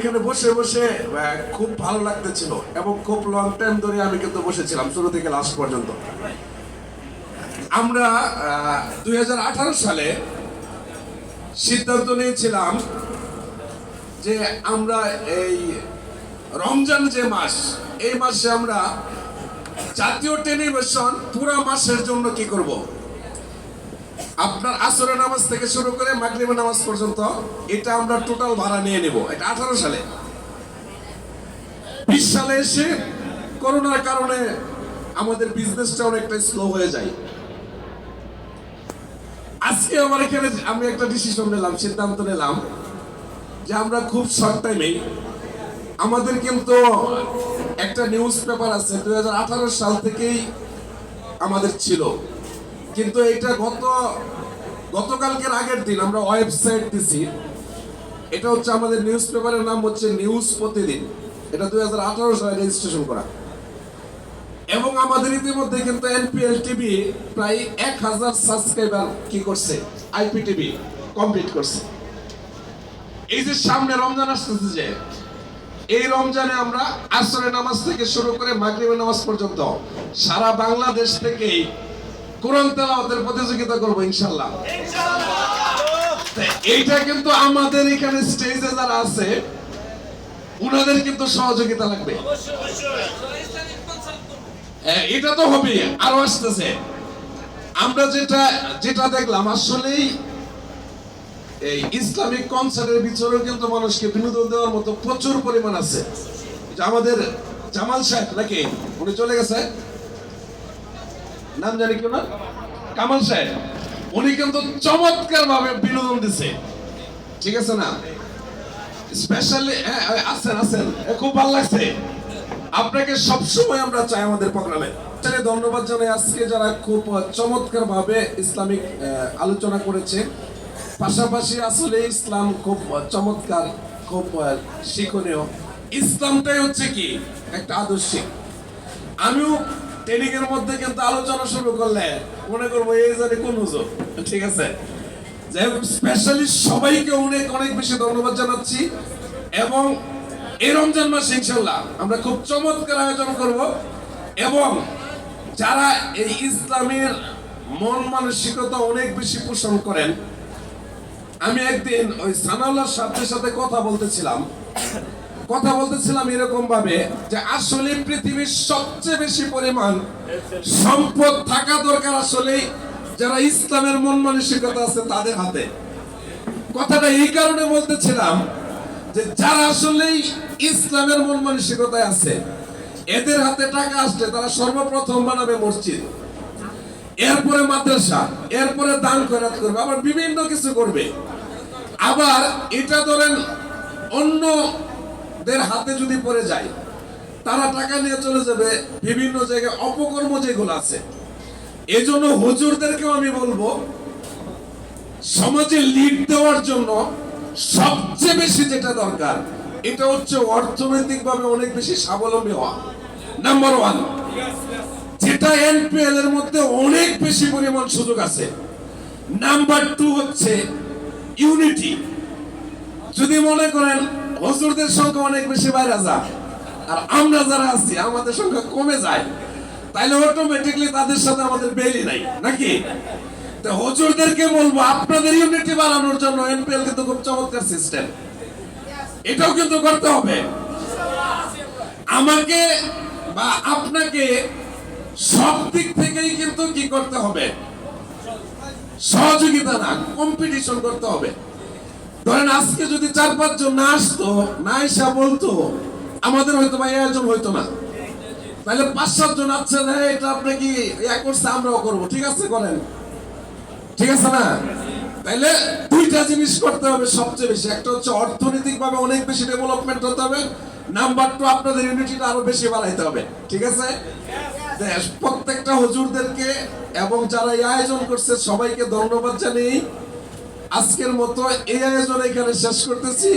এখানে বসে বসে খুব ভালো লাগতেছিল এবং খুব লং টাইম ধরে আমি কিন্তু বসেছিলাম, শুরু থেকে লাস্ট পর্যন্ত। আমরা দুই সালে সিদ্ধান্ত নিয়েছিলাম যে আমরা এই রমজান যে মাস, এই মাসে আমরা জাতীয় টেলিভিশন পুরো মাসের জন্য কি করব? আপনার আসরের নামাজ থেকে শুরু করে মাগরিবের নামাজ পর্যন্ত এটা আমরা টোটাল ভাড়া নিয়ে নেব। এটা আঠারো সালে। বিশ সালে এসে করোনার কারণে আমাদের বিজনেসটা অনেকটা স্লো হয়ে যায়। আজকে আমার এখানে আমি একটা ডিসিশন নিলাম, সিদ্ধান্ত নিলাম যে আমরা খুব শর্ট টাইমেই আমাদের কিন্তু একটা নিউজ পেপার আছে, দুই হাজার আঠারো সাল থেকেই আমাদের ছিল। কিন্তু এটা গত, গতকালকের আগের দিন আমরা ওয়েবসাইট দিছি। এটা হচ্ছে আমাদের নিউজ পেপারের নাম হচ্ছে নিউজ প্রতিদিন। এটা দুই হাজার আঠারো সালে রেজিস্ট্রেশন করা। এবং আমাদের ইতিমধ্যে কিন্তু এনপিএল টিভি প্রায় এক হাজার সাবস্ক্রাইবার কি করছে? আইপি টিভি কমপ্লিট করছে। এই যে সামনে রমজান আসতেছে যে, এই রমজানে আমরা আসরের নামাজ থেকে শুরু করে মাগরিবের নামাজ পর্যন্ত সারা বাংলাদেশ থেকেই কোরআন তেলাওয়াতের প্রতিযোগিতা করব ইনশাল্লাহ। তা এইটা কিন্তু আমাদের এখানে স্টেজে যারা আছে উনাদের কিন্তু সহযোগিতা লাগবে। এটা তো হবে আরও আসতেছে। আমরা যেটা যেটা দেখলাম আসলেই এই ইসলামিক কনসার্টের ভিতরে কিন্তু মানুষকে বিনোদন দেওয়ার মতো প্রচুর পরিমাণ আছে। আমাদের জামাল সাহেব নাকি উনি চলে গেছে? নাম জানি কেউ না কামাল সাহেব। উনি কিন্তু চমৎকার ভাবে বিনোদন দিছে। ঠিক আছে না? স্পেশালি আছেন আছেন। খুব ভালো লাগছে। আপনাকে সবসময় আমরা চাই আমাদের প্রোগ্রামে। ধন্যবাদ জানাই আজকে যারা খুব চমৎকার ভাবে ইসলামিক আলোচনা করেছে পাশাপাশি আসলে ইসলাম খুব চমৎকার, খুব শিক্ষণীয়। ইসলামটাই হচ্ছে কি? একটা আদর্শিক। আমিও ট্রেনিং মধ্যে কিন্তু আলোচনা শুরু করলে মনে করব এই জানি কোন হুজুর ঠিক আছে? যাই স্পেশালি সবাইকে অনেক অনেক বেশি ধন্যবাদ জানাচ্ছি। এবং এই রমজান মাস ইনশাল্লাহ আমরা খুব চমৎকার আয়োজন করব। এবং যারা এই ইসলামের মন মানসিকতা অনেক বেশি পোষণ করেন, আমি একদিন ওই সানাউল্লাহ সাহেবের সাথে কথা বলতেছিলাম। কথা বলতেছিলাম এরকম ভাবে যে আসলে পৃথিবীর সবচেয়ে বেশি পরিমাণ সম্পদ থাকা দরকার আসলে যারা ইসলামের মন মানসিকতা আছে তাদের হাতে। কথাটা এই কারণে বলতেছিলাম যে যারা আসলে ইসলামের মন মানসিকতায় আছে, এদের হাতে টাকা আসলে তারা সর্বপ্রথম বানাবে মসজিদ, এরপরে মাদ্রাসা, এরপরে দান খয়রাত করবে, আবার বিভিন্ন কিছু করবে। আবার এটা ধরেন অন্যদের হাতে যদি পড়ে যায়, তারা টাকা নিয়ে চলে যাবে, বিভিন্ন জায়গায় অপকর্ম যেগুলো আছে। এই জন্য হুজুরদেরকেও আমি বলব, সমাজে লিড দেওয়ার জন্য সবচেয়ে বেশি যেটা দরকার, এটা হচ্ছে অর্থনৈতিকভাবে অনেক বেশি স্বাবলম্বী হওয়া। নাম্বার ওয়ান যেটা এনপিএল এর মধ্যে অনেক বেশি পরিমাণ সুযোগ আছে। নাম্বার টু হচ্ছে ইউনিটি যদি মনে করেন হজুরদের সংখ্যা অনেক বেশি বাইরে যায় আর আমরা যারা আছি, আমাদের সংখ্যা কমে যায়। তাইলে অটোমেটিকলি তাদের সাথে আমাদের বেলি নাই, নাকি? তো হজুরদেরকে বলব, আপনাদের ইউনিটি বাড়ানোর জন্য এনপিএল কিন্তু খুব চমৎকার সিস্টেম এটাও কিন্তু করতে হবে। আমাকে বা আপনাকে সব দিক থেকেই কিন্তু কি করতে হবে? সহযোগিতা না কম্পিটিশন করতে হবে। ধরেন আজকে যদি চার পাঁচজন না আসতো, না এসা বলতো, আমাদের হয়তো বা আয়োজন হইতো না। তাহলে পাঁচ সাতজন আছেন হ্যাঁ এটা আপনি কি ইয়া করছে? আমরাও করব। ঠিক আছে, করেন। ঠিক আছে না? তাইলে দুইটা জিনিস করতে হবে সবচেয়ে বেশি। একটা হচ্ছে অর্থনৈতিক ভাবে অনেক বেশি ডেভেলপমেন্ট হতে হবে। নাম্বার টু আপনাদের ইউনিটিটা আরও বেশি বাড়াইতে হবে। ঠিক আছে? প্রত্যেকটা হুজুরদেরকে এবং যারা এই আয়োজন করছে, সবাইকে ধন্যবাদ জানিয়ে আজকের মতো এই আয়োজন এখানে শেষ করতেছি।